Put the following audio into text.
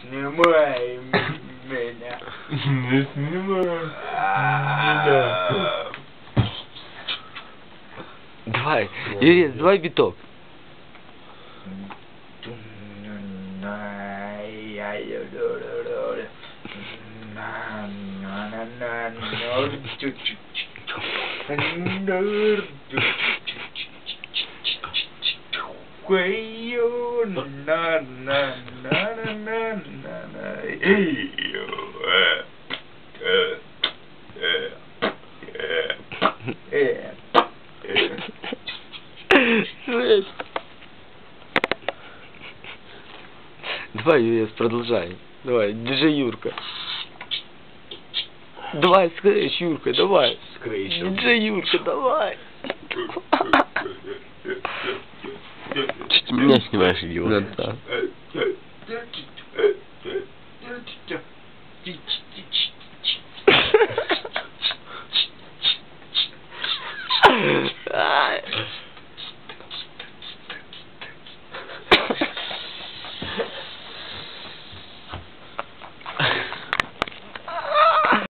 снимай меня. Не снимай. Давай, Юрий, давай биток. Na na na na na na. Hey, yo, eh, eh, eh, eh, eh, eh. Жесть. Давай, Юрий, продолжай. Давай, диджей Юрка. Давай, скрэч, Юрка, давай. Скрещен. Диджей Юрка, давай. Что ты меня снимаешь, идиот? Да, да.